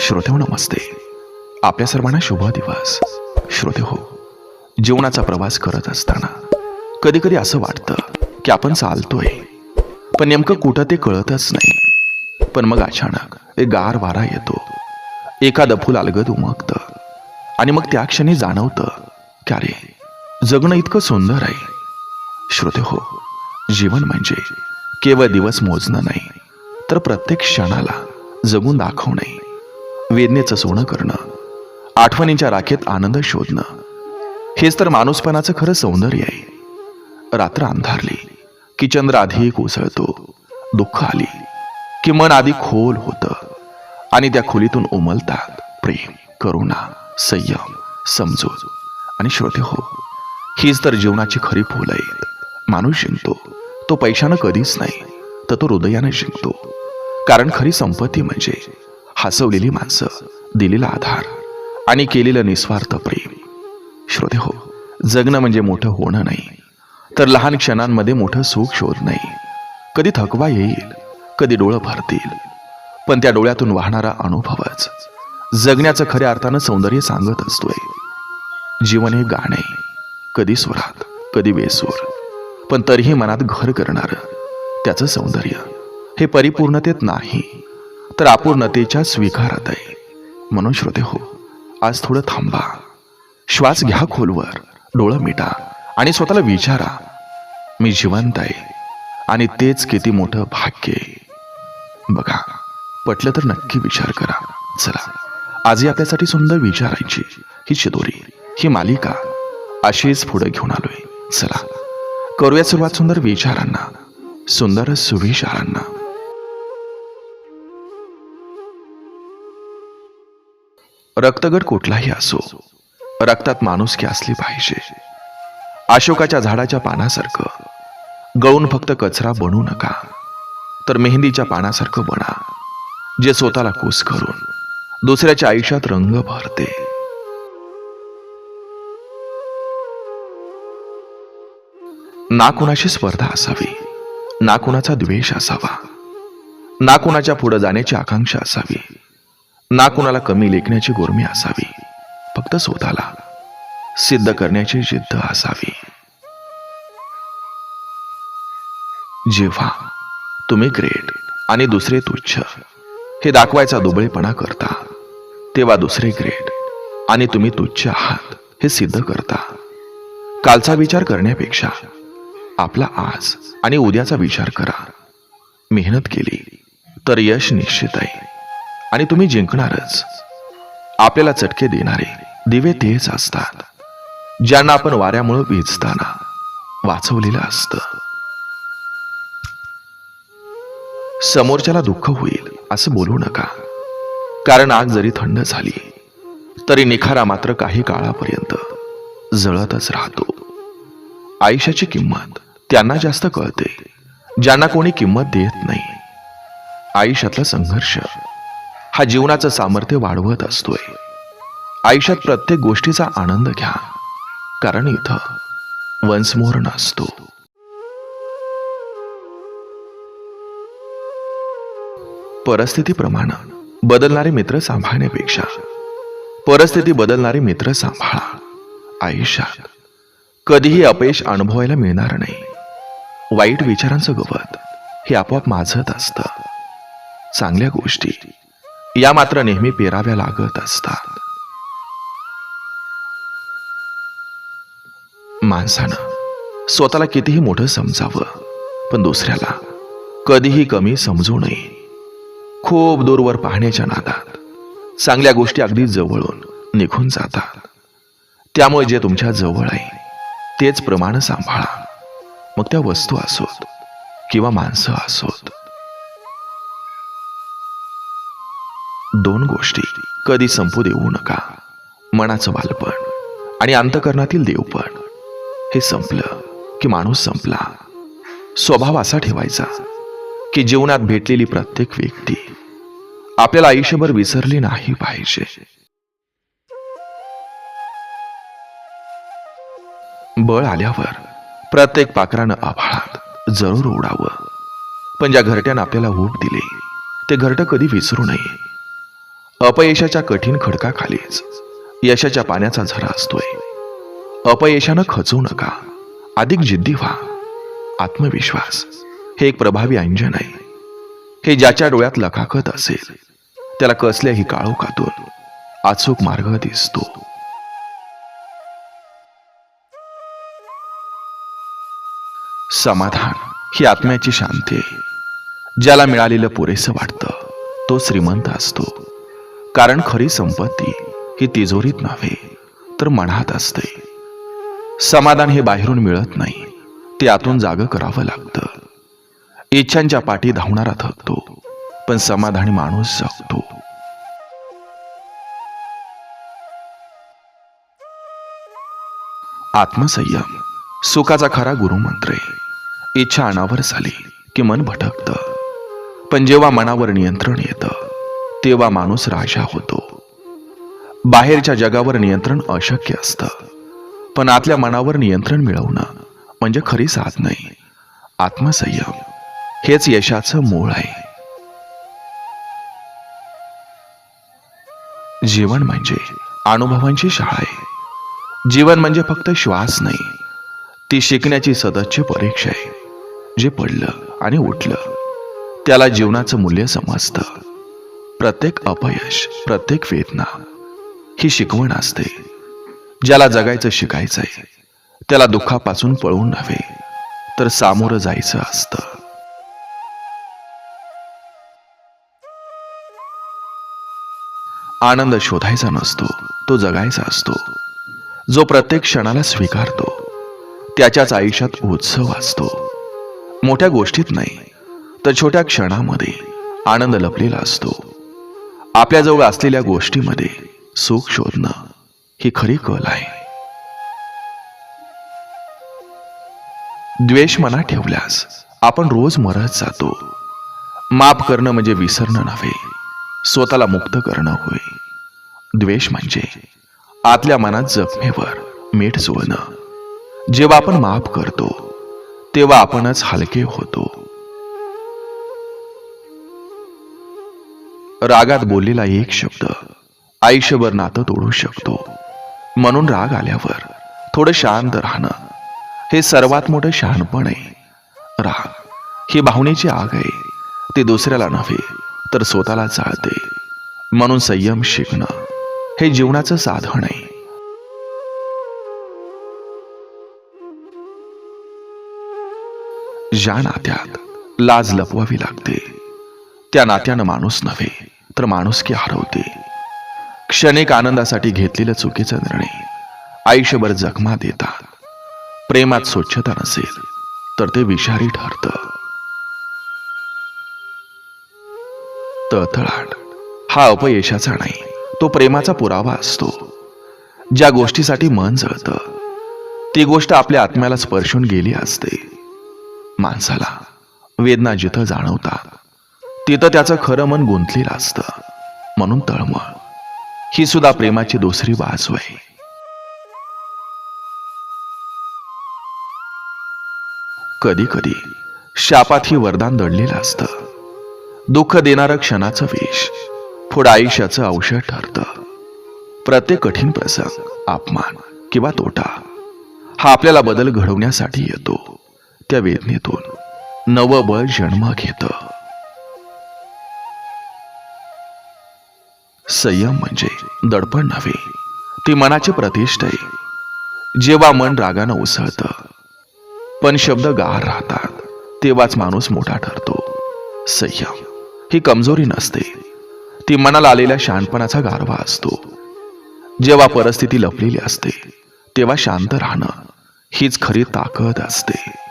श्रोते हो नमस्ते. आपल्या सर्वांना शुभ दिवस. श्रोते हो जीवनाचा प्रवास करत असताना कधी कधी असं वाटतं की आपण चालतोय पण नेमकं कुठं ते कळतच नाही. पण मग अचानक एक गार वारा येतो. एखादं फुल अलगद उमगतं. आणि मग त्या क्षणी जाणवतं की अरे जगणं इतकं सुंदर आहे. श्रोते हो जीवन म्हणजे केवळ दिवस मोजणं नाही तर प्रत्येक क्षणाला जगून दाखवणे वेदनेचं सोनं करणं आठवणींच्या राखेत आनंद शोधणं हेच तर माणूसपणाचं खरं सौंदर्य आहे. रात्र अंधारली की चंद्र आधी कोसळतो दुःख आली की मन आधी खोल होतं आणि त्या खोलीतून उमलतात प्रेम करुणा संयम समजूत आणि श्रोते हो हीच तर जीवनाची खरी फुलं आहेत. माणूस जिंकतो तो पैशानं कधीच नाही तर तो हृदयानं जिंकतो. कारण खरी संपत्ती म्हणजे हसवलेली माणसं दिलेला आधार आणि केलेलं निस्वार्थ प्रेम. श्रोते हो जगणं म्हणजे मोठं होणं नाही तर लहान क्षणांमध्ये मोठं सुख शोध नाही. कधी थकवा येईल कधी डोळं भरतील पण त्या डोळ्यातून वाहणारा अनुभवच जगण्याचं खऱ्या अर्थानं सौंदर्य सांगत असतोय. जीवन हे गाणं कधी स्वरात कधी बेसूर पण तरीही मनात घर करणारं त्याचं सौंदर्य हे परिपूर्णतेत नाही. तर अपूर्णतेच्या स्वीकारात आहे म्हणून श्रोते हो आज थोडं थांबा. श्वास घ्या खोलवर डोळं मिटा आणि स्वतःला विचारा मी जिवंत आहे आणि तेच किती मोठं भाग्य आहे. बघा पटलं तर नक्की विचार करा. चला आजही आपल्यासाठी सुंदर विचारायची ही चिदोरी ही मालिका अशीच पुढे घेऊन आलोय. चला करूया सुरुवात सुंदर विचारांना सुंदर सुविचारांना. रक्तगट कुठलाही असो रक्तात माणुसकी असली पाहिजे. अशोकाच्या झाडाच्या पानासारखं. गळून फक्त कचरा बनू नका तर मेहंदीच्या पानासारखं बना जे स्वतःला कूस करून दुसऱ्याच्या आयुष्यात रंग भरते. ना कुणाशी स्पर्धा असावी ना कुणाचा द्वेष असावा ना कुणाच्या पुढे जाण्याची आकांक्षा असावी ना कुणाला कमी लेखण्याची गोरमी असावी फक्त स्वतःला सिद्ध करण्याची जिद्द असावी. जेव्हा तुम्ही ग्रेट आणि दुसरे तुच्छ हे दाखवायचा दुबळेपणा करता तेव्हा दुसरे ग्रेट आणि तुम्ही तुच्छ आहात हे सिद्ध करता. कालचा विचार करण्यापेक्षा आपला आज आणि उद्याचा विचार करा. मेहनत केली तर यश निश्चित आहे. आणि तुम्ही जिंकणारच. आपल्याला चटके देणारे दिवे तेच असतात ज्यांना आपण वाऱ्यामुळे वेचताना वाचवलेलं असतं. समोरच्याला दुःख होईल असं बोलू नका. कारण आग जरी थंड झाली तरी निखारा मात्र काही काळापर्यंत जळतच राहतो. आयुष्याची किंमत त्यांना जास्त कळते ज्यांना कोणी किंमत देत नाही. आयुष्यातला संघर्ष हा जीवनाचं सामर्थ्य वाढवत असतोय. आयुष्यात प्रत्येक गोष्टीचा आनंद घ्या. कारण इथं वंसमोर नसतो. परिस्थितीप्रमाणे बदलणारे मित्र सांभाळण्यापेक्षा परिस्थिती बदलणारे मित्र सांभाळा. आयुष्यात कधीही अपयश अनुभवायला मिळणार नाही. वाईट विचारांचं गवत हे आपोआप माझत असतं. चांगल्या गोष्टी या मात्र नेहमी पेराव्या लागत असतात. माणसानं स्वतःला कितीही मोठं समजावं पण दुसऱ्याला कधीही कमी समजू नये. खूप दूरवर पाहण्याच्या नादात चांगल्या गोष्टी अगदी जवळून निघून जातात. त्यामुळे जे तुमच्या जवळ आहे तेच प्रमाण सांभाळा. मग त्या वस्तू असोत किंवा माणसं असोत. दोन गोष्टी. कधी संपू देऊ नका. मनाचं बालपण आणि अंतकरणातील देवपण. हे संपलं की माणूस संपला. स्वभाव असा ठेवायचा की जीवनात भेटलेली प्रत्येक व्यक्ती आपल्याला आयुष्यभर विसरली नाही पाहिजे. बळ आल्यावर प्रत्येक पाखरानं आभाळात जरूर उडावं पण ज्या घरट्यानं आपल्याला ऊब दिले ते घरटं कधी विसरू नये. अपयशाच्या कठीण खडकाखालीच. यशाच्या पाण्याचा झरा असतोय. अपयशानं खचू नका. अधिक जिद्दी व्हा. आत्मविश्वास हे एक प्रभावी अंजन आहे. हे ज्याच्या डोळ्यात लखाखत असेल त्याला कसल्याही काळोखातून अचूक मार्ग दिसतो. समाधान ही आत्म्याची शांती ज्याला मिळालेलं पुरेसं वाटतं तो श्रीमंत असतो. कारण खरी संपत्ती ही तिजोरीत नव्हे तर मनात असते. समाधान हे बाहेरून मिळत नाही ते आतून जाग करावं लागतं. इच्छांच्या पाठी धावणारा थकतो पण समाधानी माणूस जगतो. आत्मसंयम सुखाचा खरा गुरुमंत्र. आहे इच्छा अनावर झाली की मन भटकतं. पण जेव्हा मनावर नियंत्रण येतं तेव्हा माणूस राजा होतो. बाहेरच्या जगावर नियंत्रण अशक्य असतं. पण आतल्या मनावर नियंत्रण मिळवणं म्हणजे खरी साथ नाही. आत्मसंयम हेच यशाचं मूळ आहे. जीवन म्हणजे अनुभवांची शाळा आहे. जीवन म्हणजे फक्त श्वास नाही. ती शिकण्याची सततची परीक्षा आहे. जे पडलं आणि उठलं त्याला जीवनाचं मूल्य समजतं. प्रत्येक अपयश प्रत्येक वेदना ही शिकवण असते. ज्याला जगायचं शिकायचंय त्याला दुःखापासून पळून नव्हे तर सामोरं जायचं असतं. आनंद शोधायचा नसतो तो जगायचा असतो. जो प्रत्येक क्षणाला स्वीकारतो त्याच्याच आयुष्यात उत्सव असतो. मोठ्या गोष्टीत नाही तर छोट्या क्षणामध्ये आनंद लपलेला असतो. आपल्याजवळ असलेल्या गोष्टीमध्ये सुख शोधणं ही खरी कल आहे. द्वेष मनात ठेवल्यास आपण रोज मरत जातो. माफ करणं म्हणजे विसरणं नव्हे स्वतःला मुक्त करणं होय. द्वेष म्हणजे आतल्या मनात जखमेवर मीठ चोळणं जेव्हा आपण माफ करतो तेव्हा आपणच हलके होतो. रागात बोललेला एक शब्द. आयुष्यभर नातं तोडू शकतो. म्हणून राग आल्यावर थोडं शांत राहणं हे सर्वात मोठं शहाणपण. आहे राग ही भावनेची आग आहे. ती दुसऱ्याला नव्हे तर स्वतःला चाळते. म्हणून संयम शिकणं हे जीवनाचं साधन आहे. ज्या नात्यात लाज लपवावी लागते त्या नात्यानं माणूस नव्हे तर माणुसकी हरवते. क्षणिक आनंदासाठी घेतलेला चुकीचा निर्णय. आयुष्यभर जखमा देतात. प्रेमात स्वच्छता नसेल तर ते विषारी ठरतं. तळतळाट हा अपयशाचा नाही तो प्रेमाचा पुरावा असतो. ज्या गोष्टीसाठी मन जळतं ती गोष्ट आपल्या आत्म्याला स्पर्शून गेली असते. माणसाला वेदना जिथं जाणवतात तिथं त्याचं खरं मन गुंतलेलं असतं. म्हणून तळमळ. ही सुद्धा प्रेमाची दुसरी बाजू आहे. कधी कधी शापात ही वरदान दडलेलं असतं. दुःख देणारं क्षणाचं विष पुढं आयुष्याचं औषध ठरतं. प्रत्येक कठीण प्रसंग अपमान किंवा तोटा हा आपल्याला बदल घडवण्यासाठी येतो. त्या वेदनेतून नवं बळ जन्म घेतं. संयम म्हणजे दडपण नव्हे ती मनाची प्रतिष्ठा आहे. जेव्हा मन रागानं उसळतं पण शब्द गार राहतात तेव्हाच माणूस मोठा ठरतो. संयम ही कमजोरी नसते ती मनाला आलेल्या शहाणपणाचा गारवा असतो. जेव्हा परिस्थिती लपलेली असते तेव्हा शांत राहणं हीच खरी ताकद असते.